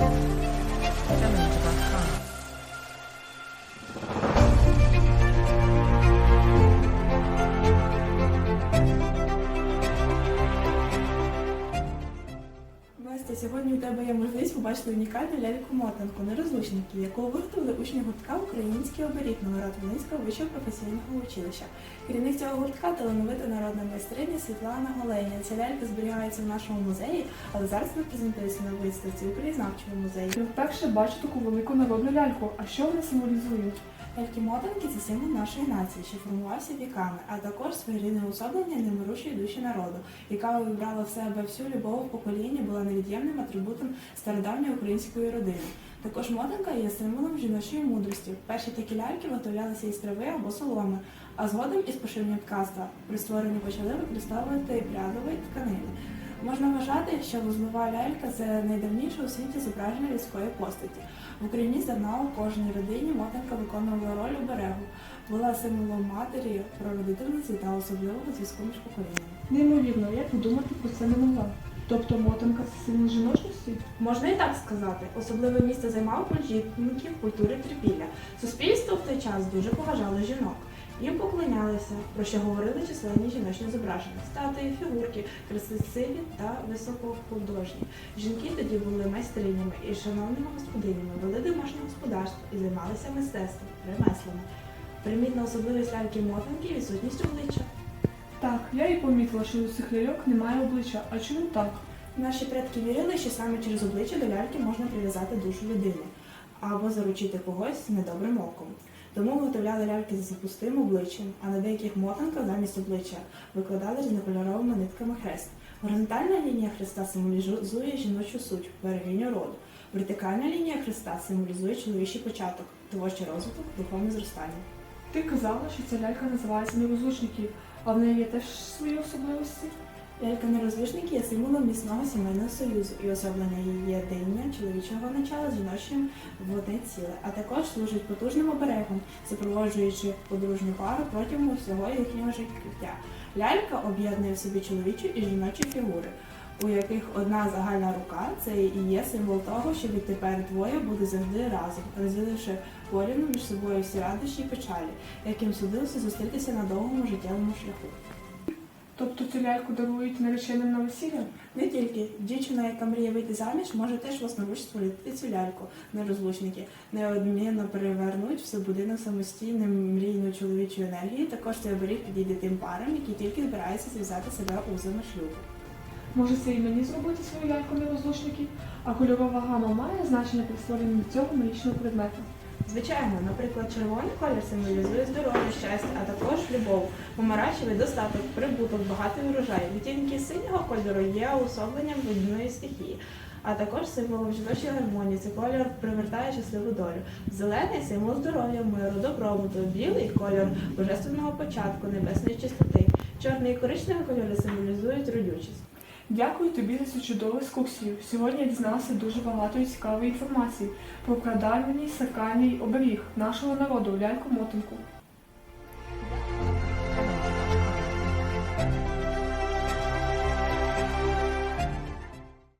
thank you тебе є можливість побачити унікальну ляльку-мотанку нерозлучників, яку виготовили учні гуртка Український оберіг Новоград-Волинського вищого професійного училища. Керівник цього гуртка талановита народна майстриня Світлана Голеня. Ця лялька зберігається в нашому музеї, але зараз вона презентується на виставці у краєзнавчому музеї. Я вперше бачу таку велику народну ляльку. А що вони символізують? Ляльки-мотанки це символ нашої нації, що формувався віками, а також своєрідне уособлення немирущої душі народу, яка вибрала в себе всю любов покоління, була невід'ємним атрибутом стародавньої української родини. Також мотанка є символом жіночої мудрості. Перші такі ляльки виготовлялися із трави або соломи, а згодом із поширення ткацтва при створенні почали використовувати прядові тканини. Можна вважати, що вузлова лялька це найдавніше у світі зображення людської постаті. В Україні здавна у кожній родині мотанка виконувала роль оберегу, була символом матері, прародительниці та особливого зв'язку між поколіннями. Неймовірно, як думати про це не могла. Тобто мотанка це символ жіночності? Можна і так сказати. Особливе місце займав кульчівників культури трипілля. Суспільство в той час дуже поважало жінок. Їм поклонялися, про що говорили численні жіночні зображення, статуї, фігурки, красиві та високохудожні. Жінки тоді були майстринями і шановними господинями, вели домашнє господарство і займалися мистецтвом, ремеслами. Примітна особливість ляльки мотанки відсутність обличчя. Так, я і помітила, що у цих ляльок немає обличчя. А чому так? Наші предки вірили, що саме через обличчя до ляльки можна прив'язати душу людини або заручити когось недобрим оком. Тому виготовляли ляльки з запустим обличчям, а на деяких мотанках замість обличчя викладали різнокольоровими нитками хрест. Горизонтальна лінія хреста символізує жіночу суть, берегиню роду. Вертикальна лінія хреста символізує чоловічий початок, творчий розвиток, духовне зростання. Ти казала, що ця лялька називається «Нерозлучників», а в неї є теж свої особливості. Лялька нерозлучник є символом міцного сімейного союзу і особлення її єднання чоловічого начала з жіночим в одне ціле, а також служить потужним оберегом, супроводжуючи подружню пару протягом всього їхнього життя. Лялька об'єднує в собі чоловічу і жіночу фігури, у яких одна загальна рука це і є символ того, що відтепер двоє буде завжди разом, розділивши порівну між собою всі радощі і печалі, яким судилося зустрітися на довгому життєвому шляху. Тобто цю ляльку дарують нареченим на весілля? Не тільки дівчина, яка мріє вийти заміж, може теж власноруч створити цю ляльку. Нерозлучники неодмінно перевернуть все будинок самостійним мрійною чоловічою енергією. Також цей оберіг підійде тим парам, які тільки збираються зв'язати себе узами шлюбу. Може це і мені зробити свою ляльку нерозлучників? А кольорова гама має значення при створенні цього магічного предмету? Звичайно, наприклад, червоний колір символізує здоров'я, щастя, а також любов, помаранчевий достаток, прибуток, багатий урожай. Відтінки синього кольору є уособленням водяної стихії, а також символом жіночої гармонії. Цей колір привертає щасливу долю. Зелений символ здоров'я, миру, добробуту, білий колір божественного початку, небесної чистоти. Чорний і коричневий кольори символізують родючість. Дякую тобі за цю чудову екскурсію. Сьогодні я дізналася дуже багато цікавої інформації про прадавній сакральний оберіг нашого народу ляльку-мотанку.